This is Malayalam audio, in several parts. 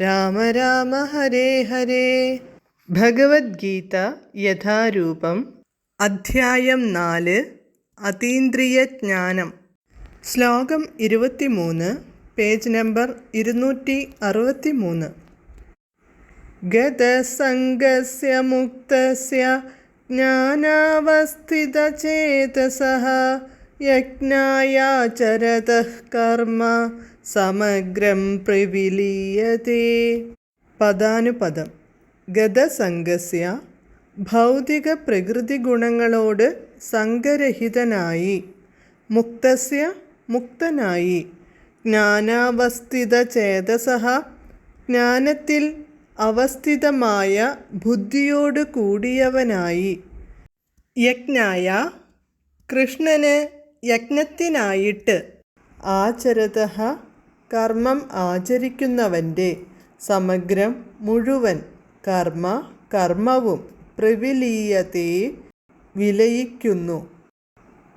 രാമ രാമ ഹരേ ഹരേ. ഭഗവത്ഗീത യഥാരൂപം അധ്യായം നാല് അതീന്ദ്രിയ ജ്ഞാനം. ശ്ലോകം ഇരുപത്തിമൂന്ന് പേജ് നമ്പർ ഇരുന്നൂറ്റി അറുപത്തി മൂന്ന് ഗതസംഗസ്യ മുക്തസ്യ ജ്ഞാനാവസ്ഥിതചേതസ യജ്ഞായാചരതഃ കർമ്മ സമഗ്രം പ്രവിലീയത്തെ പദാനുപദം. ഗതസംഗസ്യ ഭൗതിക പ്രകൃതി ഗുണങ്ങളോട് സംഗരഹിതനായി മുക്തസ്യ മുക്തനായി. ജ്ഞാനാവസ്ഥിത ചേതസഹ ജ്ഞാനത്തിൽ അവസ്ഥിതമായ ബുദ്ധിയോട് കൂടിയവനായി. യജ്ഞായ കൃഷ്ണന് യജ്ഞത്തിനായിട്ട് ആചരത കർമ്മം ആചരിക്കുന്നവന്റെ സമഗ്രം മുഴുവൻ കർമ്മ കർമ്മവും പ്രവിലീയത്തെ വിലയിക്കുന്നു.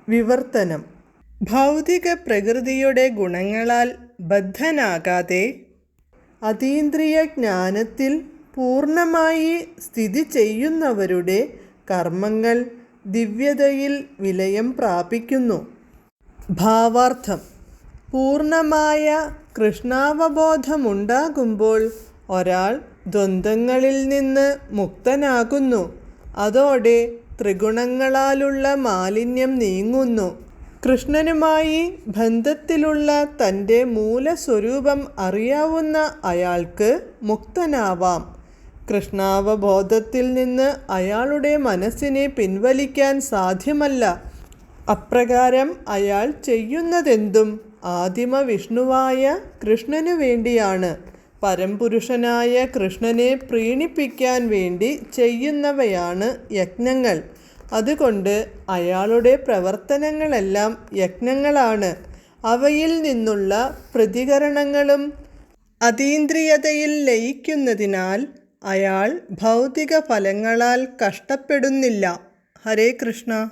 വിവർത്തനം. ഭൗതിക പ്രകൃതിയുടെ ഗുണങ്ങളാൽ ബദ്ധനാകാതെ അതീന്ദ്രിയ ജ്ഞാനത്തിൽ പൂർണമായി സ്ഥിതി ചെയ്യുന്നവരുടെ കർമ്മങ്ങൾ ദിവ്യതയിൽ വിലയം പ്രാപിക്കുന്നു. ഭാവാർത്ഥം. പൂർണമായ കൃഷ്ണാവബോധമുണ്ടാകുമ്പോൾ ഒരാൾ ദ്വന്ദ്ങ്ങളിൽ നിന്ന് മുക്തനാകുന്നു. അതോടെ ത്രിഗുണങ്ങളാലുള്ള മാലിന്യം നീങ്ങുന്നു. കൃഷ്ണനുമായി ബന്ധത്തിലുള്ള തന്റെ മൂലസ്വരൂപം അറിയാവുന്ന അയാൾക്ക് മുക്തനാവാം. കൃഷ്ണാവബോധത്തിൽ നിന്ന് അയാളുടെ മനസ്സിനെ പിൻവലിക്കാൻ സാധ്യമല്ല. അപ്രകാരം അയാൾ ചെയ്യുന്നതെന്തും ആദിമ വിഷ്ണുവായ കൃഷ്ണനു വേണ്ടിയാണ്. പരംപുരുഷനായ കൃഷ്ണനെ പ്രീണിപ്പിക്കാൻ വേണ്ടി ചെയ്യുന്നവയാണ് യജ്ഞങ്ങൾ. അതുകൊണ്ട് അയാളുടെ പ്രവർത്തനങ്ങളെല്ലാം യജ്ഞങ്ങളാണ്. അവയിൽ നിന്നുള്ള പ്രതികരണങ്ങളും അതീന്ദ്രിയതയിൽ ലയിക്കുന്നതിനാൽ അയാൾ ഭൗതിക ഫലങ്ങളാൽ കഷ്ടപ്പെടുന്നില്ല. ഹരേ കൃഷ്ണ.